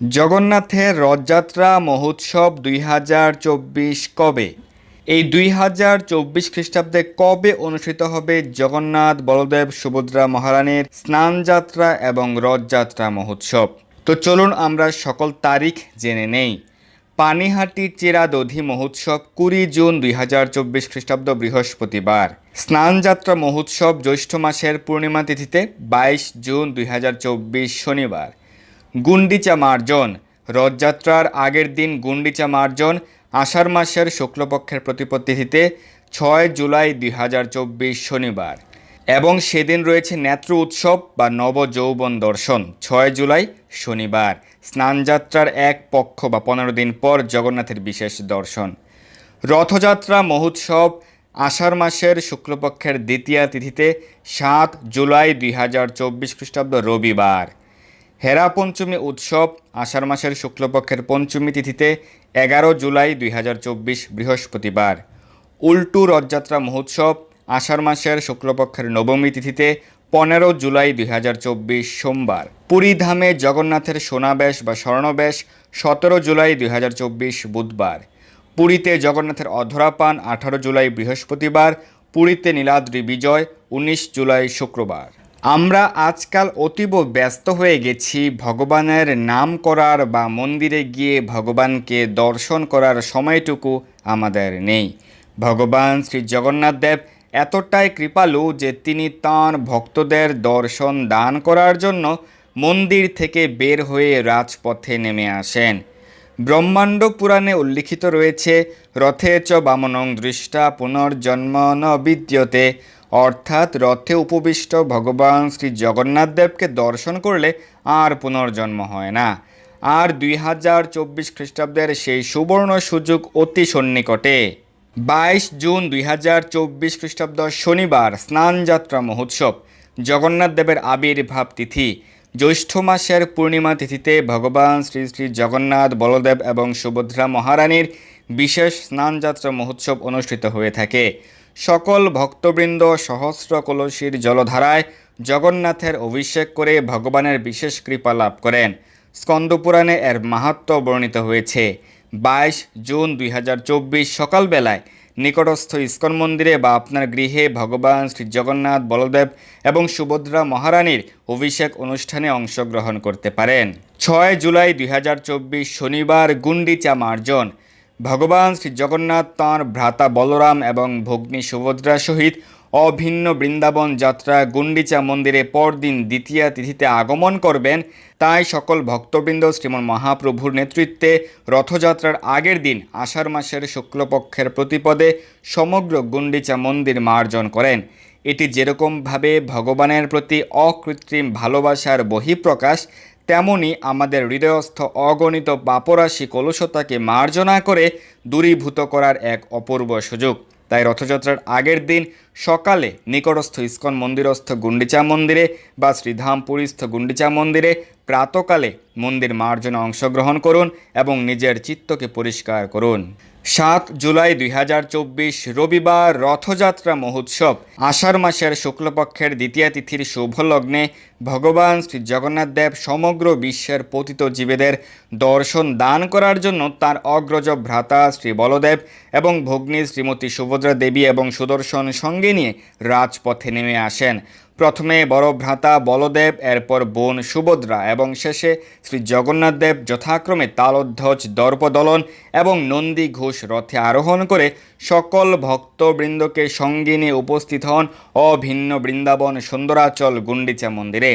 জগন্নাথের রথযাত্রা মহোৎসব দুই হাজার চব্বিশ কবে? এই দুই হাজার চব্বিশ খ্রিস্টাব্দে কবে অনুষ্ঠিত হবে জগন্নাথ, বলদেব, সুভদ্রা মহারানীর স্নানযাত্রা এবং রথযাত্রা মহোৎসব? তো চলুন আমরা সকল তারিখ জেনে নেই। পানিহাটি চেরা দধি মহোৎসব কুড়ি জুন দুই হাজার চব্বিশ খ্রিস্টাব্দ বৃহস্পতিবার। স্নানযাত্রা মহোৎসব জ্যৈষ্ঠ মাসের পূর্ণিমা তিথিতে বাইশ জুন দুই হাজার চব্বিশ শনিবার। গুন্ডিচা মার্জন। রথযাত্রার আগের দিন গুন্ডিচা মার্জন আষাঢ় মাসের শুক্লপক্ষের প্রতিপদ তিথিতে ছয় জুলাই দুই হাজার চব্বিশ শনিবার। এবং সেদিন রয়েছে নেত্র উৎসব বা নবযৌবন দর্শন, ছয় জুলাই শনিবার। স্নানযাত্রার এক পক্ষ বা পনেরো দিন পর জগন্নাথের বিশেষ দর্শন। রথযাত্রা, মহোৎসব, আষাঢ় মাসের শুক্লপক্ষের দ্বিতীয় তিথিতে সাত জুলাই দুই হাজার চব্বিশ খ্রিস্টাব্দ রবিবার। হেরা পঞ্চমী উৎসব আষাঢ় মাসের শুক্লপক্ষের পঞ্চমী তিথিতে এগারো জুলাই দুই হাজার চব্বিশ বৃহস্পতিবার। উল্টু রথযাত্রা মহোৎসব আষাঢ় মাসের শুক্লপক্ষের নবমী তিথিতে পনেরো জুলাই দুই হাজার চব্বিশ সোমবার। পুরী ধামে জগন্নাথের সোনাবেশ বা স্বর্ণবেশ সতেরো জুলাই দুই হাজার চব্বিশ বুধবার। পুরীতে জগন্নাথের অধরাপান আঠারো জুলাই বৃহস্পতিবার, পুরীতে নীলাদ্রি বিজয় উনিশ জুলাই শুক্রবার। আমরা আজকাল অতীব ব্যস্ত হয়ে গেছি ভগবানের নাম করার বা মন্দিরে গিয়ে ভগবানকে দর্শন করার সময়টুকু আমাদের নেই। ভগবান শ্রী জগন্নাথ দেব এতটাই কৃপালু যে তিনি তাঁর ভক্তদের দর্শন দান করার জন্য মন্দির থেকে বের হয়ে রাজপথে নেমে আসেন। ব্রহ্মাণ্ড পুরাণে উল্লিখিত রয়েছে, রথে চ বামনং দৃষ্টা পুনর্জন্ম ন বিদ্যতে অর্থাৎ রথে উপবিষ্ট ভগবান শ্রী জগন্নাথ দেবকে দর্শন করলে আর পুনর্জন্ম হয় না। আর দুই হাজার চব্বিশ খ্রিস্টাব্দের সেই সুবর্ণ সুযোগ অতি সন্নিকটে। বাইশ জুন দুই হাজার চব্বিশ খ্রিস্টাব্দ শনিবার স্নানযাত্রা মহোৎসব, জগন্নাথ দেবের আবির্ভাব তিথি। জ্যৈষ্ঠ মাসের পূর্ণিমা তিথিতে ভগবান শ্রী শ্রী জগন্নাথ, বলদেব এবং সুভদ্রা মহারানীর বিশেষ স্নানযাত্রা মহোৎসব অনুষ্ঠিত হয়ে থাকে। সকল ভক্তবৃন্দ সহস্র কলসীর জলধারায় জগন্নাথের অভিষেক করে ভগবানের বিশেষ কৃপা লাভ করেন। স্কন্দপুরাণে এর মাহাত্ম্য বর্ণিত হয়েছে। বাইশ জুন দুই হাজার চব্বিশ সকালবেলায় নিকটস্থ ইস্কন মন্দিরে বা আপনার গৃহে ভগবান শ্রী জগন্নাথ, বলদেব এবং সুভদ্রা মহারানীর অভিষেক অনুষ্ঠানে অংশগ্রহণ করতে পারেন। ছয় জুলাই দুই হাজার চব্বিশ শনিবার গুন্ডিচা মার্জন ভগবান শ্রী জগন্নাথ তাঁর ভ্রাতা বলরাম এবং ভগ্নী সুভদ্রা সহিত অভিন্ন বৃন্দাবন যাত্রা গুন্ডিচা মন্দিরে পরদিন দ্বিতীয় তিথিতে আগমন করবেন। তাই সকল ভক্তবৃন্দ শ্রীমন মহাপ্রভুর নেতৃত্বে রথযাত্রার আগের দিন আষাঢ় মাসের শুক্লপক্ষের প্রতিপদে সমগ্র গুন্ডিচা মন্দির মার্জন করেন। এটি যেরকমভাবে ভগবানের প্রতি অকৃত্রিম ভালোবাসার বহিঃপ্রকাশ তেমনি আমাদের হৃদয়স্থ অগণিত পাপরাশি কলুষতাকে মার্জনা করে দূরীভূত করার এক অপূর্ব সুযোগ। তাই রথযাত্রার আগের দিন সকালে নিকটস্থ ইস্কন মন্দিরস্থ গুন্ডিচা মন্দিরে বা শ্রীধামপুরীস্থ গুন্ডিচা মন্দিরে প্রাতকালে মন্দির মার্জনা অংশগ্রহণ করুন এবং নিজের চিত্তকে পরিষ্কার করুন। সাত জুলাই দুই হাজার চব্বিশ রবিবার রথযাত্রা মহোৎসব। আষাঢ় মাসের শুক্লপক্ষের দ্বিতীয় তিথির শুভ লগ্নে ভগবান শ্রী জগন্নাথ দেব সমগ্র বিশ্বের পতিত জীবেদের দর্শন দান করার জন্য তার অগ্রজ ভ্রাতা শ্রী বলদেব এবং ভগ্নী শ্রীমতী সুভদ্রা দেবী এবং সুদর্শন সঙ্গে নিয়ে রাজপথে নেমে আসেন। প্রথমে বড় ভ্রাতা বলদেব, এরপর বোন সুভদ্রা এবং শেষে শ্রী জগন্নাথ দেব যথাক্রমে তালধ্বজ দর্পদলন এবং নন্দী ঘোষ রথে আরোহণ করে সকল ভক্তবৃন্দকে সঙ্গে নিয়ে উপস্থিত হন অভিন্ন বৃন্দাবন সুন্দরাচল গুন্ডিচা মন্দিরে।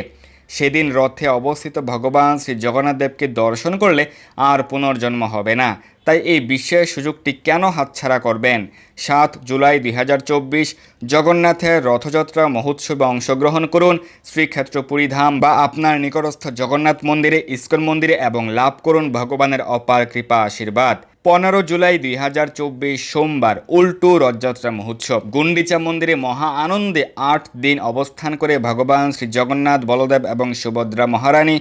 সেদিন রথে অবস্থিত ভগবান শ্রী জগন্নাথদেবকে দর্শন করলে আর পুনর্জন্ম হবে না। তাই এই বিশেষ সুযোগটি কেন হাতছাড়া করবেন? সাত জুলাই দুই হাজার চব্বিশ, জগন্নাথের রথযাত্রা মহোৎসবে অংশগ্রহণ করুন শ্রীক্ষেত্র পুরীধাম বা আপনার নিকটস্থ জগন্নাথ মন্দিরে, ইস্কন মন্দিরে এবং লাভ করুন ভগবানের অপার কৃপা আশীর্বাদ। পনেরো জুলাই দুই হাজার চব্বিশ সোমবার উল্টু রথযাত্রা মহোৎসব। গুন্ডিচা মন্দিরে মহা আনন্দে আট দিন অবস্থান করে ভগবান শ্রী জগন্নাথ, বলদেব এবং সুভদ্রা মহারানী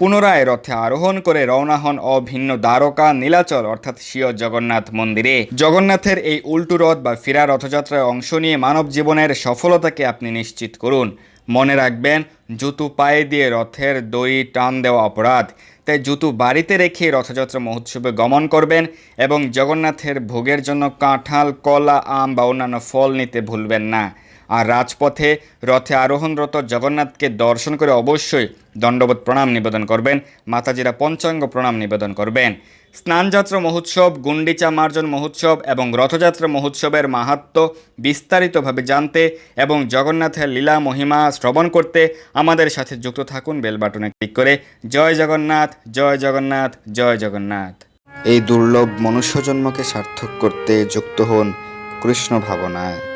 পুনরায় রথে আরোহণ করে রওনা হন অভিন্ন দ্বারকা নীলাচল, অর্থাৎ স্বীয় জগন্নাথ মন্দিরে। জগন্নাথের এই উল্টু রথ বা ফিরা রথযাত্রায় অংশ নিয়ে মানব জীবনের সফলতাকে আপনি নিশ্চিত করুন। মনে রাখবেন, জুতু পায়ে দিয়ে রথের দড়ি টান দেওয়া অপরাধ। তাই জুতু বাড়িতে রেখে রথযাত্রা মহোৎসবে গমন করবেন এবং জগন্নাথের ভোগের জন্য কাঁঠাল, কলা, আম বা অন্যান্য ফল নিতে ভুলবেন না। আর রাজপথে রথে আরোহণরত জগন্নাথকে দর্শন করে অবশ্যই দণ্ডবোধ প্রণাম নিবেদন করবেন, মাতাজিরা পঞ্চাঙ্গ প্রণাম নিবেদন করবেন। স্নানযাত্রা মহোৎসব, গুন্ডিচা মার্জন মহোৎসব এবং রথযাত্রা মহোৎসবের মাহাত্ম্য বিস্তারিতভাবে জানতে এবং জগন্নাথের লীলা মহিমা শ্রবণ করতে আমাদের সাথে যুক্ত থাকুন বেল বাটনে ক্লিক করে। জয় জগন্নাথ জয় জগন্নাথ জয় জগন্নাথ। এই দুর্লভ মনুষ্যজন্মকে সার্থক করতে যুক্ত হন কৃষ্ণ ভাবনায়।